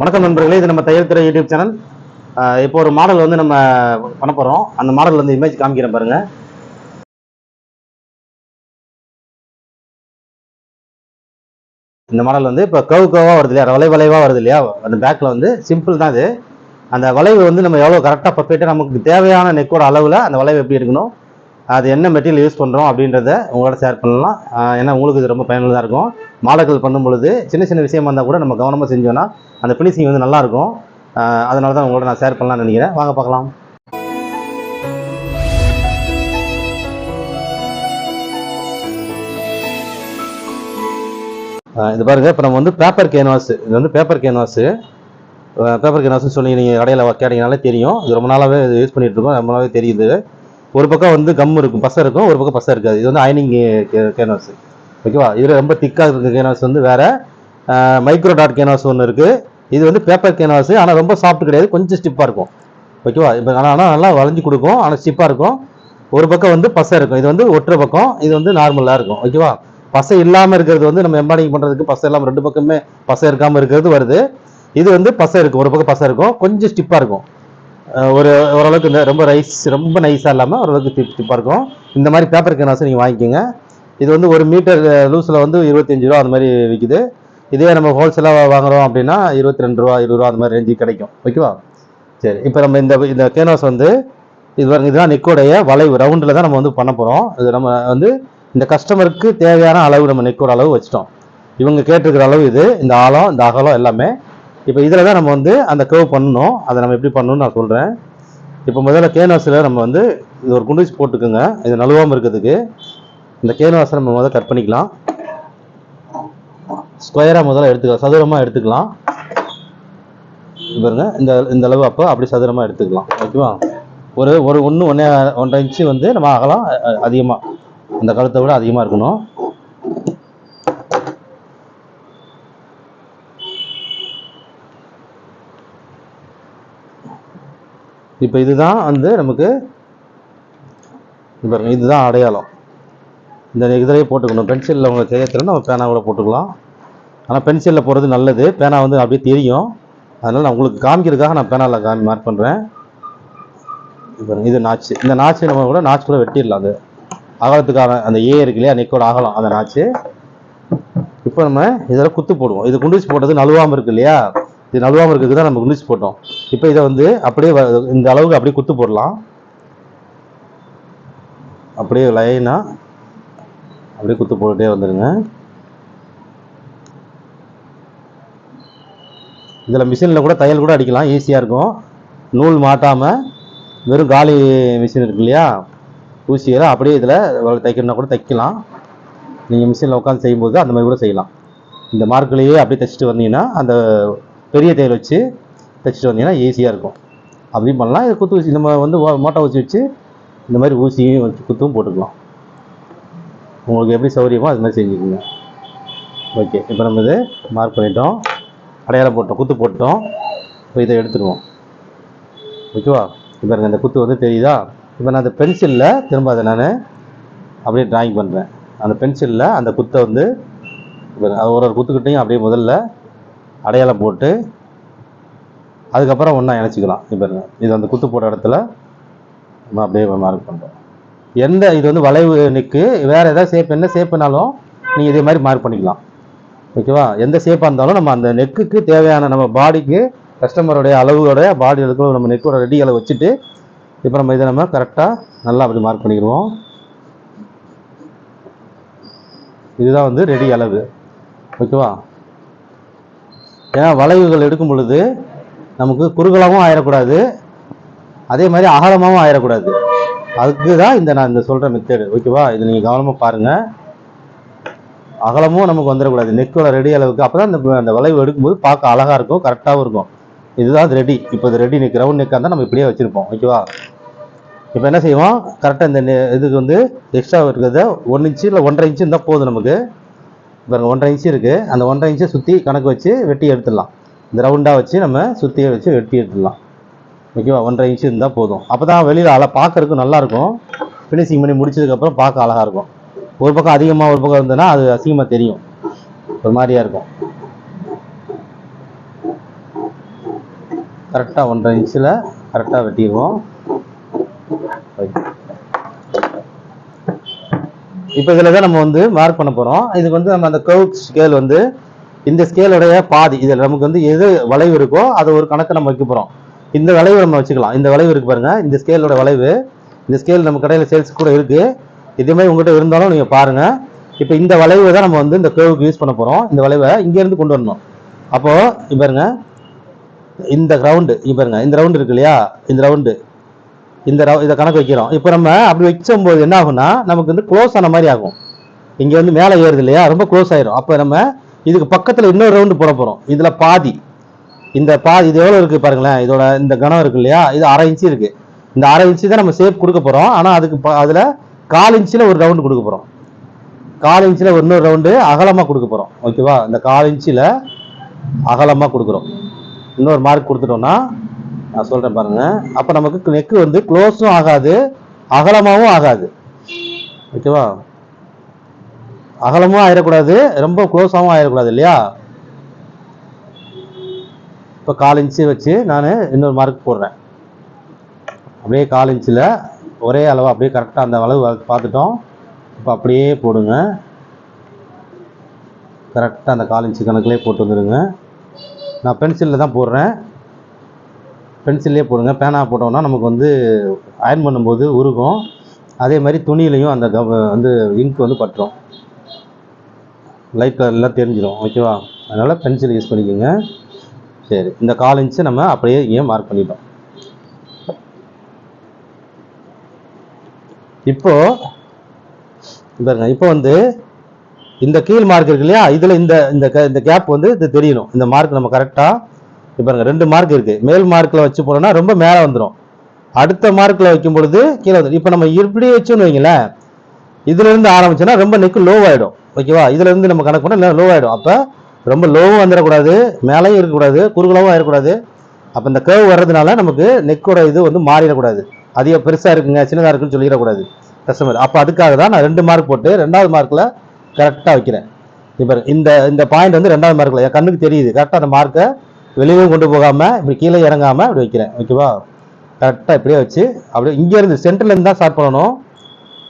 வணக்கம் நண்பர்களே இது நம்ம தையல் துறை யூடியூப் சேனல். இப்போ ஒரு மாடல் வந்து நம்ம பண்ண போகிறோம் அந்த மாடல் வந்து இமேஜ் காமிக்கிறேன் பாருங்க. இந்த மாடல் வந்து இப்போ கவு கவாக வருது இல்லையா? வளை வளைவாக வருது இல்லையா? அந்த பேக்கில் வந்து சிம்பிள் தான் இது. அந்த வளைவு வந்து நம்ம எவ்வளோ கரெக்டாக பர்ஃபெக்டாக நமக்கு தேவையான நெக்கோட அளவில் அந்த வளைவு எப்படி இருக்கணும்? அது என்ன மெட்டீரியல் யூஸ் பண்ணுறோம் அப்படின்றத உங்களோட ஷேர் பண்ணலாம். ஏன்னா உங்களுக்கு இது ரொம்ப பயனுள்ளதாக இருக்கும். மாடல்கள் பண்ணும் பொழுது சின்ன சின்ன விஷயமா இருந்தால் கூட நம்ம கவனமாக செஞ்சோன்னா அந்த ஃபினிஷிங் வந்து நல்லாயிருக்கும் அதனால தான் உங்களோட நான் ஷேர் பண்ணலாம்னு நினைக்கிறேன். வாங்க பார்க்கலாம். இது பாருங்க இப்போ நம்ம வந்து பேப்பர் கேன்வாஸ் இது வந்து பேப்பர் கேன்வாஸு பேப்பர் கேன்வாஸ்னு சொல்லி நீங்கள் கடையில் கேட்டீங்கனாலே தெரியும். இது ரொம்ப நாளாகவே இது யூஸ் பண்ணிகிட்டு இருக்கோம். ரொம்ப நாளாகவே தெரியுது. ஒரு பக்கம் வந்து கம் இருக்கும் பசை இருக்கும் ஒரு பக்கம் பசை இருக்காது. இது வந்து அயனிங் கேனவாஸ் ஓகேவா? இதில் ரொம்ப திக்காக இருக்க கேனவாஸ் வந்து வேறு மைக்ரோ டாட் கேனவாஸ் ஒன்று இருக்குது இது வந்து பேப்பர் கேனவாஸ் ஆனால் ரொம்ப சாஃப்ட் கிடையாது கொஞ்சம் ஸ்டிப்பாக இருக்கும். ஓகேவா? இப்போ ஆனால் ஆனால் நல்லா வளைஞ்சு கொடுக்கும் ஆனால் ஸ்டிப்பாக இருக்கும். ஒரு பக்கம் வந்து பசை இருக்கும். இது வந்து ஒற்றை பக்கம் இது வந்து நார்மலாக இருக்கும். ஓகேவா? பசை இல்லாமல் இருக்கிறது வந்து நம்ம எம்பாடிங் பண்ணுறதுக்கு பசை இல்லாமல் ரெண்டு பக்கமே பசை இருக்காமல் இருக்கிறது வருது. இது வந்து பசை இருக்கும் ஒரு பக்கம் பசை இருக்கும் கொஞ்சம் ஸ்டிப்பாக இருக்கும். ஒரு ஓரளவுக்கு இந்த ரொம்ப ரைஸ் ரொம்ப நைஸாக இல்லாமல் ஓரளவுக்கு ஸ்டிப் ஸ்டிப்பாக இருக்கும் இந்த மாதிரி பேப்பர் கேன்வாஸ் நீங்கள் வாங்கிக்கோங்க. இது வந்து ஒரு மீட்டர் லூஸில் வந்து இருபத்தஞ்சு ரூபா அந்த மாதிரி விற்கிது இதே நம்ம ஹோல்சேலாக வாங்குகிறோம் அப்படின்னா இருபத்தி ரெண்டு ரூபா இருபது ரூபா அந்த மாதிரி ரேஞ்சு கிடைக்கும். ஓகேவா சரி இப்போ நம்ம இந்த இந்த கேன்வாஸ் வந்து இது பாருங்க இதுதான் நெக்கோடைய வளைவு. ரவுண்டில் தான் நம்ம வந்து பண்ண போகிறோம் இது நம்ம வந்து இந்த கஸ்டமருக்கு தேவையான அளவு நம்ம நெக்கோட அளவு வச்சிட்டோம். இவங்க கேட்டிருக்கிற அளவு இது இந்த ஆழம் இந்த அகலம் எல்லாமே இப்போ இதில் தான் நம்ம வந்து அந்த கர்வ் பண்ணணும். அதை நம்ம எப்படி பண்ணணும்னு நான் சொல்கிறேன் இப்போ முதல்ல கேன்வாஸில் நம்ம வந்து இது ஒரு குண்டூசி போட்டுக்கோங்க. இது நழுவாமல் இருக்கிறதுக்கு இந்த கேன்வாஸை நம்ம முதல்ல கட் பண்ணிக்கலாம். ஸ்கொயராக முதல்ல எடுத்துக்கலாம். சதுரமாக எடுத்துக்கலாம். இது பாருங்க. இந்த இந்த அளவு அப்போ அப்படி சதுரமாக எடுத்துக்கலாம். ஓகேவா ஒரு ஒரு ஒன்று ஒன்றே ஒன்றரை இன்ச்சு வந்து நம்ம அகலாம் அதிகமாக அந்த கழுத்தை விட அதிகமாக இருக்கணும். இப்போ இதுதான் வந்து நமக்கு பாருங்க இதுதான் அடையாளம். இந்த இதிலேயே போட்டுக்கணும். பென்சிலில் உங்களை செய்யறதுல நம்ம பேனா கூட போட்டுக்கலாம். ஆனால் பென்சிலில் போடுறது நல்லது. பேனா வந்து அப்படியே தெரியும். அதனால் நான் உங்களுக்கு காமிக்கிறதுக்காக நான் பேனாவில் காமி மார்க் பண்ணுறேன் இப்போ இது நாச்சு இந்த நாச்சு நம்ம கூட நாச்சு கூட வெட்டிடலாம் அது. அகலத்துக்கான அந்த ஏ இருக்கு இல்லையா? நெக்கோட அகலம் அந்த நாச்சு இப்போ நம்ம இதில் குத்து போடுவோம். இது குண்டூசி போட்டது நழுவாமல் இருக்கு இல்லையா? இது நழுவாமல் இருக்கிறது தான் நம்ம குண்டூசி போட்டோம். இப்போ இதை வந்து அப்படியே இந்த அளவுக்கு அப்படியே குத்து போடலாம். அப்படியே லைனாக அப்படியே குத்து போட்டுட்டே வந்துடுங்க இதில் மிஷினில் கூட தையல் கூட அடிக்கலாம். ஈஸியாக இருக்கும். நூல் மாட்டாமல் வெறும் காலி மிஷின் இருக்கு இல்லையா? ஊசியில் அப்படியே இதில் தைக்கணும்னா கூட தைக்கலாம். நீங்கள் மிஷினில் உட்காந்து செய்யும்போது அந்த மாதிரி கூட செய்யலாம். இந்த மார்க்லேயே அப்படியே தைச்சிட்டு வந்தீங்கன்னா அந்த பெரிய தையல் வச்சு தைச்சிட்டு வந்தீங்கன்னா ஈஸியாக இருக்கும். அப்படியும் பண்ணலாம். இது குத்து ஊசி நம்ம வந்து மோட்டை ஊசி வச்சு இந்த மாதிரி ஊசியும் வச்சு குத்தும் போட்டுக்கலாம். உங்களுக்கு எப்படி சௌகரியமோ அது மாதிரி செஞ்சுக்கோங்க. ஓகே இப்போ நம்ம இது மார்க் பண்ணிட்டோம். அடையாளம் போட்டோம் குத்து போட்டோம். இப்போ இதை எடுத்துடுவோம். ஓகேவா இப்போ எனக்கு அந்த குத்து வந்து தெரியுதா? இப்போ நான் அந்த பென்சிலில் திரும்ப அதை நான் அப்படியே ட்ராயிங் பண்ணுறேன் அந்த பென்சிலில் அந்த குத்தை வந்து இப்போ ஒரு ஒரு குத்துக்கிட்டையும் அப்படியே முதல்ல அடையாளம் போட்டு அதுக்கப்புறம் ஒன்றா இணைச்சிக்கலாம். இப்போ இது அந்த குத்து போட்ட இடத்துல நம்ம அப்படியே மார்க் பண்ணுறோம் எந்த இது வந்து வளைவு நிற்கு வேறு எதாவது ஷேப் என்ன ஷேப்னாலும் நீங்கள் இதே மாதிரி மார்க் பண்ணிக்கலாம். ஓகேவா எந்த ஷேப்பாக இருந்தாலும் நம்ம அந்த நெக்குக்கு தேவையான நம்ம பாடிக்கு கஸ்டமருடைய அளவோட பாடி அளவுக்கு நம்ம நெக்கோட ரெடி அளவு வச்சுட்டு இப்போ நம்ம இதை நம்ம கரெக்டாக நல்லா அப்படி மார்க் பண்ணிக்கிடுவோம் இதுதான் வந்து ரெடி அளவு. ஓகேவா ஏன்னா வளைவுகள் எடுக்கும் பொழுது நமக்கு குறுகலாகவும் ஆயிடக்கூடாது அதே மாதிரி அகலமாகவும் ஆயிடக்கூடாது அதுக்கு தான் இந்த நான் இந்த சொல்கிற மெத்தேடு ஓகேவா இது நீங்கள் கவனமாக பாருங்கள் அகலமும் நமக்கு வந்துடக்கூடாது நெக்கோட ரெடி அளவுக்கு. அப்போ தான் அந்த அந்த வளைவு எடுக்கும்போது பார்க்க அழகாக இருக்கும் கரெக்டாகவும் இருக்கும். இதுதான் அது ரெடி இப்போ இது ரெடி நெக் ரவுண்ட் நெக்காக இருந்தால் நம்ம இப்படியே வச்சுருப்போம். ஓகேவா இப்போ என்ன செய்வோம்? கரெக்டாக இந்த இதுக்கு வந்து எக்ஸ்ட்ரா இருக்கிறத ஒன் இன்ச்சு இல்லை ஒன்றரை இன்ச்சு இருந்தால் போதும் நமக்கு. இப்போ ஒன்றரை இன்ச்சு இருக்குது அந்த ஒன்றரை இன்ச்சை சுற்றி கணக்கு வச்சு வெட்டி எடுத்துடலாம். இந்த ரவுண்டாக வச்சு நம்ம சுற்றியே வச்சு வெட்டி எடுத்துடலாம். ஓகேவா? ஒன்றரை இன்ச்சு இருந்தால் போதும். அப்போ தான் வெளியில் அழ பார்க்கறதுக்கு நல்லாயிருக்கும் ஃபினிஷிங் பண்ணி முடிச்சதுக்கப்புறம் பார்க்க அழகாக இருக்கும். ஒரு பக்கம் அதிகமாக ஒரு பக்கம் இருந்ததுன்னா அது அசிங்கமாக தெரியும். ஒரு மாதிரியாக இருக்கும். கரெக்டாக ஒன்றரை இன்ச்சில் கரெக்டாக வெட்டிடுவோம். இப்போ இதில் தான் நம்ம வந்து மார்க் பண்ண போகிறோம் இதுக்கு வந்து நம்ம அந்த கர்வ் ஸ்கேல் வந்து இந்த ஸ்கேலுடைய பாதி இதில் நமக்கு வந்து எது வளைவு இருக்கோ அதை ஒரு கணக்கு நம்ம வைக்க போகிறோம் இந்த வளைவு நம்ம வச்சுக்கலாம். இந்த வளைவு இருக்கு பாருங்கள் இந்த ஸ்கேலோட வளைவு இந்த ஸ்கேல் நம்ம கடையில் சேல்ஸ் கூட இருக்குது இதே உங்கள்கிட்ட இருந்தாலும் நீங்கள் பாருங்கள் இப்போ இந்த வளைவை தான் நம்ம வந்து இந்த கேவுக்கு யூஸ் பண்ண போகிறோம் இந்த வளைவை இங்கேருந்து கொண்டு வரணும். அப்போது பாருங்க. இந்த ரவுண்டு இப்போ பாருங்க. இந்த ரவுண்டு இருக்கு இல்லையா? இந்த ரவுண்டு இந்த ரவு இதை கணக்கு வைக்கிறோம். இப்போ நம்ம அப்படி வைக்கும்போது என்ன ஆகும்னா நமக்கு வந்து க்ளோஸ் ஆன மாதிரி ஆகும். இங்கே வந்து மேலே ஏறுது இல்லையா? ரொம்ப க்ளோஸ் ஆயிரும். அப்போ நம்ம இதுக்கு பக்கத்தில் இன்னொரு ரவுண்டு போட போகிறோம் இதில் பாதி. இந்த பாதி இது எவ்வளோ இருக்குது பாருங்களேன்? இதோட இந்த கணம் இருக்கு இல்லையா? இது அரை இன்ச்சு இருக்குது இந்த அரை இன்ச்சு தான் நம்ம ஷேப் கொடுக்க போகிறோம் ஆனால் அதுக்கு ப- கால் இன்ச்சில் ஒரு ரவுண்டு கொடுக்க போகிறோம் கால் இன்ச்சில் இன்னொரு ரவுண்டு அகலமாக கொடுக்க போகிறோம் ஓகேவா இந்த கால் இன்ச்சில் அகலமாக கொடுக்குறோம். இன்னொரு மார்க் கொடுத்துட்டோம்னா நான் சொல்கிறேன் பாருங்க. அப்போ நமக்கு நெக்கு வந்து க்ளோஸும் ஆகாது அகலமாகவும் ஆகாது. ஓகேவா அகலமும் ஆயிடக்கூடாது ரொம்ப க்ளோஸாகவும் ஆயிடக்கூடாது இல்லையா? இப்போ கால் இன்ச்சு வச்சு நான் இன்னொரு மார்க் போடுறேன். அப்படியே கால் இன்ச்சில் ஒரே அளவு அப்படியே கரெக்டாக அந்த அளவு பார்த்துட்டோம். இப்போ அப்படியே போடுங்க. கரெக்டாக அந்த கால் இன்ச்சு கணக்கிலே போட்டு வந்துடுங்க. நான் பென்சிலில் தான் போடுறேன். பென்சில்லே போடுங்க. பேனா போட்டோம்னா நமக்கு வந்து அயர்ன் பண்ணும்போது உருகும். அதே மாதிரி துணியிலையும் அந்த கவ வந்து இங்க் வந்து பட்டுரும். லைட் கலர்லாம் தெரிஞ்சிடும் ஓகேவா அதனால் பென்சில் யூஸ் பண்ணிக்கோங்க. சரி. இந்த கால் இன்ச்சு நம்ம அப்படியே ஏன் மார்க் பண்ணிட்டோம். இப்போது பாருங்க. இப்போ வந்து இந்த கீழ் மார்க் இருக்கு இல்லையா? இதில் இந்த இந்த இந்த கேப் வந்து இது தெரியணும். இந்த மார்க் நம்ம கரெக்டாக இப்போ பாருங்க ரெண்டு மார்க் இருக்கு. மேல் மார்க்கில் வச்சு போனோம்னா ரொம்ப மேலே வந்துடும் அடுத்த மார்க்கில் வைக்கும் பொழுது கீழே வந்துடும் இப்போ நம்ம இப்படி வச்சோன்னு வைங்களேன். இதுலேருந்து ஆரம்பிச்சோன்னா ரொம்ப நெக்கு லோ ஓகேவா இதுலேருந்து நம்ம கணக்கு பண்ணால் லோ ஆயிடும். அப்போ ரொம்ப லோவும் வந்துடக்கூடாது. மேலேயும் இருக்கக்கூடாது. குறுகலாவும் ஆயிடக்கூடாது. அப்போ இந்த கேர்வ் வர்றதுனால நமக்கு நெக்கோட இது வந்து மாறிடக்கூடாது. அதிக பெருசாக இருக்குங்க சின்னதாக இருக்குன்னு சொல்லிடக்கூடாது. கஸ்டமர் அப்போ அதுக்காக தான் நான் ரெண்டு மார்க் போட்டு ரெண்டாவது மார்க்கில் கரெக்டாக வைக்கிறேன். இப்போ இந்த இந்த பாயிண்ட் வந்து ரெண்டாவது மார்க்கில் என் கண்ணுக்கு தெரியுது. கரெக்டாக அந்த மார்க்கை வெளியவும் கொண்டு போகாம இப்படி கீழே இறங்காம இப்படி வைக்கிறேன். ஓகேவா கரெக்டாக இப்படியே வச்சு அப்படியே இங்கேருந்து இருந்து தான் ஸ்டார்ட் பண்ணணும்.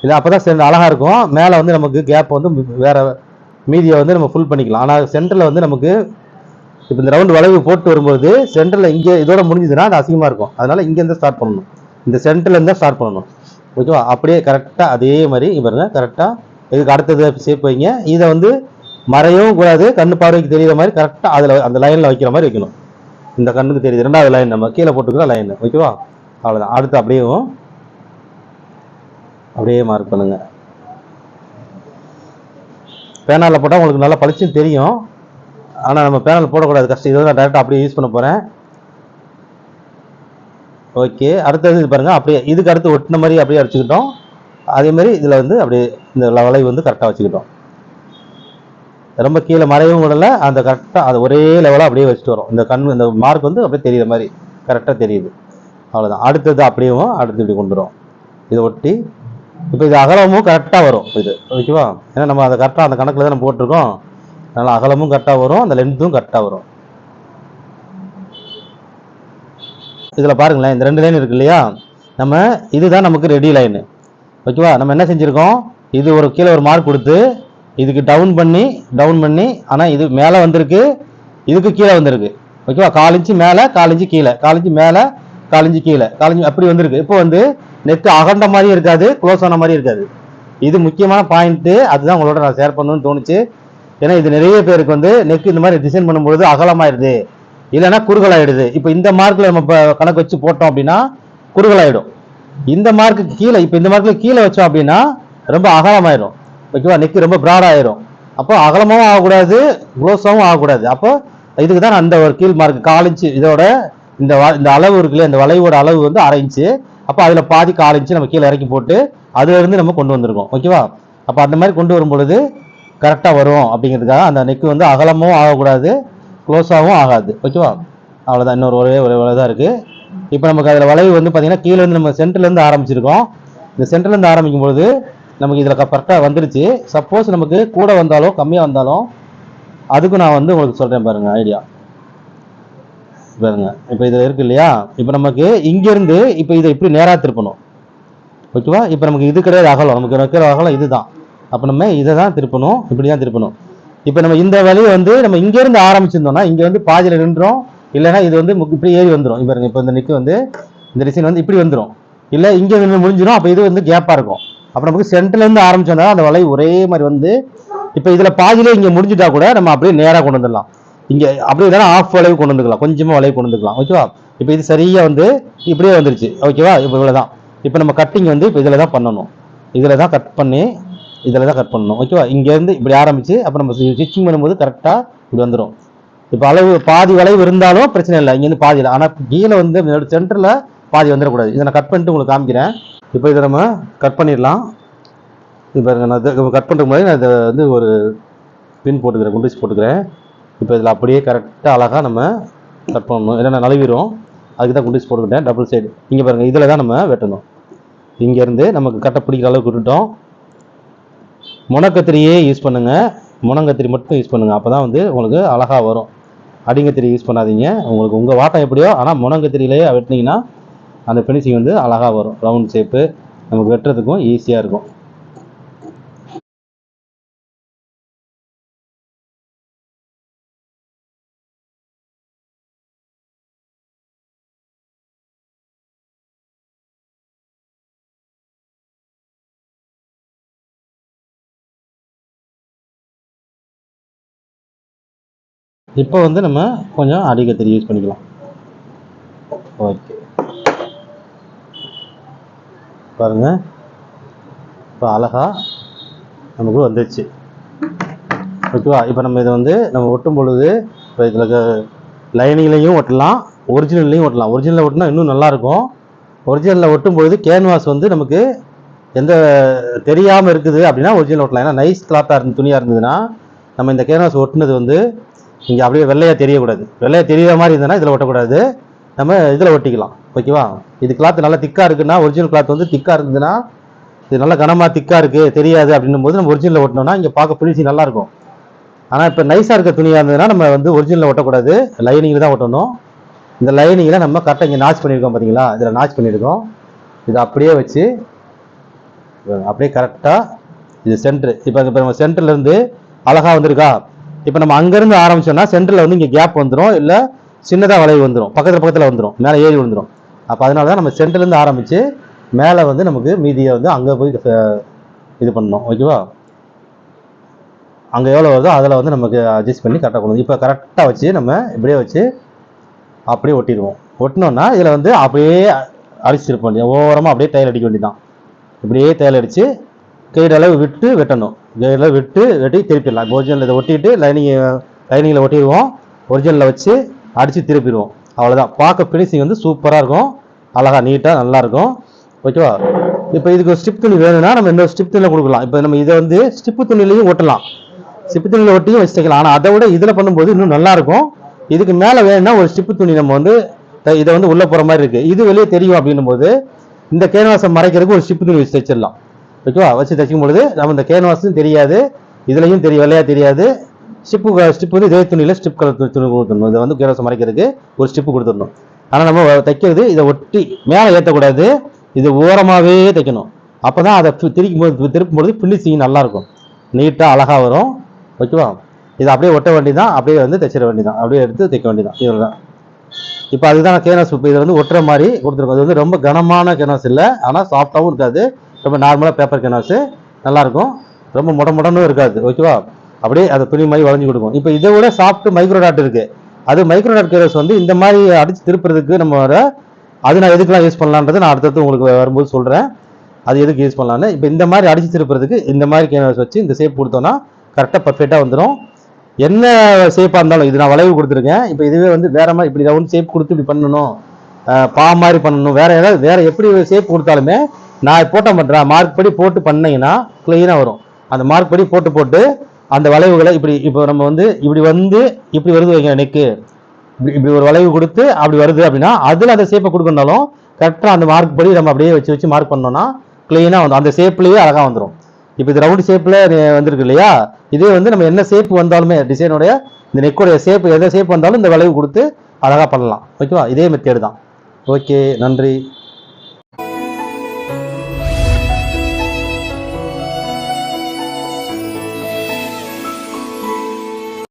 இல்லை அப்போ தான் அழகாக இருக்கும். மேலே வந்து நமக்கு கேப் வந்து வேறு மீதியை வந்து நம்ம ஃபுல் பண்ணிக்கலாம். ஆனால் சென்டரில் வந்து நமக்கு இப்போ இந்த ரவுண்டு வளைவு போட்டு வரும்போது சென்டரில் இங்கே இதோட முடிஞ்சதுன்னா அது அசிங்கமாக இருக்கும். அதனால் இங்கேருந்து ஸ்டார்ட் பண்ணணும். இந்த சென்டர்லேருந்து தான் ஸ்டார்ட் பண்ணணும். ஓகேவா அப்படியே கரெக்டாக அதே மாதிரி இங்க கரெக்டாக இதுக்கு அடுத்தது ஷேப் வைங்க. இதை வந்து மறையவும் கூடாது கண்ணு பார்வைக்கு தெரியுற மாதிரி கரெக்டாக அதில் அந்த லைனில் வைக்கிற மாதிரி வைக்கணும். இந்த கண்ணுக்கு தெரியுது. ரெண்டாவது லைன் நம்ம கீழே போட்டுக்கிற லைன் ஓகேவா அவ்வளோதான் அடுத்து அப்படியே அப்படியே மார்க் பண்ணுங்க. பேனால போட்டால் உங்களுக்கு நல்லா பளிச்சுன்னு தெரியும். ஆனால் நம்ம பேனல் போடக்கூடாது. கஷ்டம் இதை நான் டேரெக்டாக அப்படியே யூஸ் பண்ண போகிறேன் ஓகே அடுத்தது இது பாருங்கள் அப்படியே இதுக்கு அடுத்து ஒட்டின மாதிரி அப்படியே அடிச்சுக்கிட்டோம். அதே மாதிரி இதில் வந்து அப்படியே இந்த வளைவு வந்து கரெக்டாக வச்சுக்கிட்டோம். ரொம்ப கீழே மறையவும் விடல. அந்த கரெக்டாக அது ஒரே லெவலாக அப்படியே வச்சுட்டு வரும். இந்த கண் இந்த மார்க் வந்து அப்படியே தெரியுற மாதிரி கரெக்டாக தெரியுது. அவ்வளோதான் அடுத்தது அப்படியேவும் அடுத்து இப்படி கொண்டு வரும். இதை ஒட்டி இப்போ இது அகலமும் கரெக்டாக வரும். இது ஓகேவா ஏன்னா நம்ம அதை கரெக்டாக அந்த கணக்கில் தான் போட்டிருக்கோம். அதனால் அகலமும் கரெக்டாக வரும் அந்த லென்த்தும் கரெக்டாக வரும். இதில் பாருங்களேன் இந்த ரெண்டு லைன் இருக்கு இல்லையா? நம்ம இதுதான் நமக்கு ரெடி லைனு ஓகேவா நம்ம என்ன செஞ்சுருக்கோம்? இது ஒரு கீழே ஒரு மார்க் கொடுத்து இதுக்கு டவுன் பண்ணி டவுன் பண்ணி ஆனால் இது மேலே வந்திருக்கு. இதுக்கு கீழே வந்திருக்கு. ஓகேவா கால் மேலே கால் கீழே. கால் மேலே காலஞ்சு கீழே. காலஞ்சு அப்படி வந்திருக்கு. இப்போ வந்து நெட் அகண்ட மாதிரி இருக்காது க்ளோஸ் ஆன மாதிரி இருக்காது. இது முக்கியமான பாயிண்ட்டு அதுதான் உங்களோட நான் ஷேர் பண்ணணும்னு தோணுச்சு. ஏன்னா இது நிறைய பேருக்கு வந்து நெக் இந்த மாதிரி டிசைன் பண்ணும்பொழுது அகலமாயிடுது. இல்லைன்னா குறுகலாயிடுது. இப்போ இந்த மார்க்கில் நம்ம இப்போ கணக்கு வச்சு போட்டோம் அப்படின்னா குறுகலாயிடும். இந்த மார்க்கு கீழே இப்போ இந்த மார்க்கில் கீழே வச்சோம் அப்படின்னா ரொம்ப அகலமாயிடும் ஓகேவா? நெக் ரொம்ப ப்ராட் ஆயிரும். அப்போ அகலமாகவும் ஆகக்கூடாது க்ளோஸாகவும் ஆகக்கூடாது. அப்போ இதுக்கு தான் அந்த ஒரு கீழ் மார்க் கால் இன்ச்சு இதோட இந்த வ- இந்த அளவு இருக்குல்ல இந்த வளைவோட அளவு வந்து அரை இன்ச்சு அப்போ அதில் பாதி கால் இன்ச்சு நம்ம கீழே இறக்கி போட்டு அதுலேருந்து நம்ம கொண்டு வந்திருக்கோம். ஓகேவா? அப்போ அந்த மாதிரி கொண்டு வரும் பொழுது கரெக்டாக வரும் அப்படிங்கிறதுக்காக அந்த நெக்கு வந்து அகலமும் ஆகக்கூடாது க்ளோஸாகவும் ஆகாது. ஓகேவா? அவ்வளோதான் இன்னொரு ஒரே ஒரே தான் இருக்குது இப்போ நமக்கு அதில் வளைவு வந்து பார்த்திங்கன்னா கீழே இருந்து நம்ம சென்டர்லேருந்து ஆரம்பிச்சிருக்கோம். இந்த சென்டர்லேருந்து ஆரம்பிக்கும் பொழுது நமக்கு இதில் கரெக்டாக வந்துருச்சு. சப்போஸ் நமக்கு கூட வந்தாலும் கம்மியாக வந்தாலும் அதுக்கும் நான் வந்து உங்களுக்கு சொல்கிறேன் பாருங்கள் ஐடியா பாருங்க இப்போ இதில் இருக்கு இல்லையா? இப்போ நமக்கு இங்கேருந்து இப்போ இதை இப்படி நேராக திருப்பணும். ஓகேவா? இப்போ நமக்கு இது கிடையாது அகலம். நமக்கு இருக்கிற அகலம் இதுதான். அப்போ நம்ம இதை தான் திருப்பணும் இப்படி தான் திருப்பணும். இப்போ நம்ம இந்த வழியை வந்து நம்ம இங்கேருந்து ஆரம்பிச்சிருந்தோம்னா இங்கே வந்து பாதியில் நின்றோம். இல்லைன்னா இது வந்து இப்படி ஏறி வந்துடும் இப்போ இப்போ இந்த நிற்கு வந்து இந்த டிசைன் வந்து இப்படி வந்துடும் இல்லை இங்கே நின்று முடிஞ்சிடும் அப்போ இது வந்து கேப்பாக இருக்கும். அப்போ நமக்கு சென்டர்லேருந்து ஆரம்பிச்சோன்னா அந்த வளைவு ஒரே மாதிரி வந்து இப்போ இதில் பாதியிலே இங்கே முடிஞ்சிட்டா கூட நம்ம அப்படியே நேராக கொண்டு வந்துடலாம். இங்கே அப்படியே இல்லைன்னா ஆஃப் வளைவு கொண்டு வந்துக்கலாம். கொஞ்சமாக வளைவு கொண்டு வந்துக்கலாம். ஓகேவா இப்போ இது சரியாக வந்து இப்படியே வந்துருச்சு. ஓகேவா இப்போ இவ்வளோ தான் இப்போ நம்ம கட்டிங் வந்து இப்போ இதில் தான் பண்ணணும். இதில் தான் கட் பண்ணி இதில் தான் கட் பண்ணணும் ஓகேவா இங்கேருந்து இப்படி ஆரம்பிச்சு அப்போ நம்ம ஸ்டிச்சிங் பண்ணும்போது கரெக்டாக இப்படி வந்துடும் இப்போ அளவு பாதி வளைவு இருந்தாலும் பிரச்சனை இல்லை. இங்கேருந்து பாதி இல்லை. ஆனால் கீழே வந்து சென்டரில் பாதி வந்துடக்கூடாது. இதை நான் கட் பண்ணிட்டு உங்களுக்கு காமிக்கிறேன். இப்போ இதை நம்ம கட் பண்ணிடலாம். இப்போ நான் கட் பண்ணுறதுக்கு முன்னாடி நான் இதை வந்து ஒரு பின் போட்டுக்கிறேன் குண்டூசி போட்டுக்கிறேன். இப்போ இதில் அப்படியே கரெக்டாக அழகாக நம்ம கட் பண்ணணும். ஏன்னா நழுவிடும். அதுக்கு தான் குண்டூசி போட்டுக்கிட்டேன் டபுள் சைடு இங்கே பாருங்கள் இதில் தான் நம்ம வெட்டணும். இங்கேருந்து நமக்கு கட்டை பிடிக்கிற அளவுக்கு விட்டுட்டோம் முனக்கத்திரியே யூஸ் பண்ணுங்கள் முனங்கத்திரி மட்டும் யூஸ் பண்ணுங்கள் அப்போ தான் வந்து உங்களுக்கு அழகாக வரும். அடிங்கத்திரி யூஸ் பண்ணாதீங்க. உங்களுக்கு உங்கள் வாட்டம் எப்படியோ ஆனால் முனங்கத்திரியிலேயே வெட்டினீங்கன்னா அந்த ஃபினிஷிங் வந்து அழகாக வரும். ரவுண்ட் ஷேப்பு நமக்கு வெட்டுறதுக்கும் ஈஸியாக இருக்கும். இப்போ வந்து நம்ம கொஞ்சம் அடிக்கத்திரி யூஸ் பண்ணிக்கலாம். ஓகே பாருங்க. இப்போ அழகா நமக்கு வந்துருச்சு. ஓகேவா? இப்போ நம்ம இதை வந்து நம்ம ஒட்டும் பொழுது இப்போ இதில் லைனிங்லையும் ஒட்டலாம் ஒரிஜினல்லையும் ஒட்டலாம். ஒரிஜினலில் ஒட்டினா இன்னும் நல்லா இருக்கும் ஒரிஜினலில் ஒட்டும் பொழுது கேன்வாஸ் வந்து நமக்கு எந்த தெரியாமல் இருக்குது அப்படின்னா ஒரிஜினல் ஒட்டலாம். ஏன்னா நைஸ் கிளாத்தாக இருந்து துணியாக இருந்ததுன்னா நம்ம இந்த கேன்வாஸ் ஒட்டினது வந்து இங்கே அப்படியே வெள்ளையாக தெரியக்கூடாது. வெள்ளையாக தெரியாத மாதிரி இருந்ததுன்னா இதில் ஒட்டக்கூடாது. நம்ம இதில் ஒட்டிக்கலாம். ஓகேவா? இது கிளாத் நல்லா திக்காக இருக்குன்னா ஒரிஜினல் கிளாத் வந்து திக்காக இருந்ததுன்னா இது நல்லா கனமாக திக்காக இருக்குது தெரியாது அப்படின்னும் போது நம்ம ஒரிஜினலில் ஒட்டினோம்னா இங்கே பார்க்க ஃபினிஷிங் நல்லாயிருக்கும் ஆனால் இப்போ நைஸாக இருக்க துணியாக இருந்ததுன்னா நம்ம வந்து ஒரிஜினலில் ஒட்டக்கூடாது. லைனிங்கில் தான் ஒட்டணும். இந்த லைனிங்கில் நம்ம கரெக்டாக இங்கே நாச் பண்ணியிருக்கோம் பார்த்தீங்களா இதில் நாச் பண்ணியிருக்கோம். இதை அப்படியே வச்சு அப்படியே கரெக்டாக இது சென்ட்ரு இப்போ இப்போ நம்ம சென்டர்லேருந்து அழகாக வந்திருக்கா? இப்போ நம்ம அங்கேருந்து ஆரம்பிச்சோம்னா சென்டரில் வந்து இங்கே கேப் வந்துடும் இல்லை சின்னதாக வளைவு வந்துடும் பக்கத்தில் பக்கத்தில் வந்துடும் மேலே ஏறி வந்துடும் அப்போ அதனால தான் நம்ம சென்டர்லேருந்து ஆரம்பித்து மேலே வந்து நமக்கு மீதியை வந்து அங்கே போய் இது பண்ணணும். ஓகேவா அங்கே எவ்வளோ வருதோ அதில் வந்து நமக்கு அட்ஜஸ்ட் பண்ணி கரெக்டாக கொண்டு இப்போ கரெக்டாக வச்சு நம்ம இப்படியே வச்சு அப்படியே ஒட்டிடுவோம். ஒட்டினோன்னா இதில் வந்து அப்படியே அடிச்சிருப்போம். வேண்டியது ஓரமாக அப்படியே தையல் அடிக்க வேண்டியதான் இப்படியே தையல் அடித்து கைடளவு அளவு விட்டு வெட்டணும். கைடளவு விட்டு வெட்டி திருப்பிடலாம். ஒரிஜினல் இதை ஒட்டிட்டு லைனிங் லைனிங்கில் ஒட்டிடுவோம். ஒரிஜினலில் வச்சு அடித்து திருப்பிடுவோம். அவ்வளோதான் பார்க்க ஃபினிஷிங் வந்து சூப்பராக இருக்கும். அழகா நீட்டாக நல்லாயிருக்கும் ஓகேவா இப்போ இதுக்கு ஸ்டிப் துணி வேணும்னா நம்ம இந்த ஸ்டிப் துணியில் கொடுக்கலாம். இப்போ நம்ம இதை வந்து ஸ்டிப்பு துணிலையும் ஒட்டலாம் ஸ்டிப்பு துணியில் ஒட்டியும் வச்சுக்கலாம். ஆனால் அதை விட இதில் பண்ணும்போது இன்னும் நல்லா இருக்கும் இதுக்கு மேலே வேணும்னா ஒரு ஸ்டிப்பு துணி நம்ம வந்து த- இதை வந்து உள்ளே போகிற மாதிரி இருக்குது இது வெளியே தெரியும் அப்படின்னும் போது இந்த கேன்வாஸை மறைக்கிறதுக்கு ஒரு ஸ்டிப்பு துணி வச்சு தைச்சிடலாம். ஓகேவா வச்சு தைக்கும் பொழுது நம்ம இந்த கேன்வாஸும் தெரியாது. இதுலையும் தெரிய வெள்ளையா தெரியாது. ஸ்டிப்பு ஸ்டிப் வந்து இதே துணியில் ஸ்டிப் கலர் துணி கொடுத்துடணும். இதை வந்து கேன்வாஸை மறைக்கிறதுக்கு ஒரு ஸ்டிப்பு கொடுத்துடணும். ஆனால் நம்ம தைக்கிறது இதை ஒட்டி மேலே ஏற்றக்கூடாது இது ஓரமாகவே தைக்கணும். அப்போ தான் அதை திரிக்கும் போது திருப்பும் பொழுது ஃபினிஷிங் நல்லாயிருக்கும். நீட்டாக அழகாக வரும். ஓகேவா? இதை அப்படியே ஒட்ட வேண்டியதான் அப்படியே வந்து தைச்சிட வேண்டியதான் அப்படியே எடுத்து தைக்க வேண்டியதான் இதுதான் இப்போ அதுதான் கேனஸ் இப்போ இதில் வந்து ஒட்டுற மாதிரி கொடுத்துருக்கோம். அது வந்து ரொம்ப கனமான கேனஸ் இல்லை. ஆனால் சாஃப்டாகவும் இருக்காது. ரொம்ப நார்மலாக பேப்பர் கேன்வாஸு நல்லாயிருக்கும். ரொம்ப முட முடனும் இருக்காது. ஓகேவா? அப்படியே அதை துணி மாதிரி வளைஞ்சு கொடுக்கும். இப்போ இதை விட சாஃப்ட் மைக்ரோடாட் இருக்குது அது மைக்ரோடாட் கேரஸ் வந்து இந்த மாதிரி அடித்து திருப்புறதுக்கு நம்ம வர அது நான் எதுக்கெல்லாம் யூஸ் பண்ணலான்றது நான் அடுத்தடுத்து உங்களுக்கு வரும்போது சொல்கிறேன் அது எதுக்கு யூஸ் பண்ணலான்னு இப்போ இந்த மாதிரி அடித்து திருப்புறதுக்கு இந்த மாதிரி கேன்வாஸ் வச்சு இந்த ஷேப் கொடுத்தோன்னா கரெக்டாக பர்ஃபெக்டாக வந்துடும் என்ன ஷேப்பாக இருந்தாலும் இது நான் வளைவு கொடுத்துருக்கேன். இப்போ இதுவே வந்து வேற மாதிரி இப்படி ரவுண்ட் ஷேப் கொடுத்து இப்படி பண்ணணும். பா மாதிரி பண்ணணும். வேற ஏதாவது வேற எப்படி ஷேப் கொடுத்தாலுமே நான் போட்ட மாட்டேன் மார்க் படி போட்டு பண்ணீங்கன்னா க்ளீனாக வரும். அந்த மார்க் படி போட்டு போட்டு அந்த வளைவுகளை இப்படி இப்போ நம்ம வந்து இப்படி வந்து இப்படி வருது வைங்க நெக்கு இப்படி இப்படி ஒரு வளைவு கொடுத்து அப்படி வருது அப்படின்னா அதில் அந்த ஷேப்பை கொடுக்கணும்னாலும் கரெக்டாக அந்த மார்க் படி நம்ம அப்படியே வச்சு வச்சு மார்க் பண்ணோம்னா க்ளீனாக வந்து அந்த ஷேப்லேயே அழகாக வந்துடும் இப்போ இது ரவுண்ட் ஷேப்பில் வந்திருக்கு இல்லையா? இதே வந்து நம்ம என்ன ஷேப் வந்தாலுமே டிசைனுடைய இந்த நெக்குடைய ஷேப் எந்த ஷேப் வந்தாலும் இந்த வளைவு கொடுத்து அழகாக பண்ணலாம். ஓகேவா? இதே மெத்தேடு தான். ஓகே நன்றி.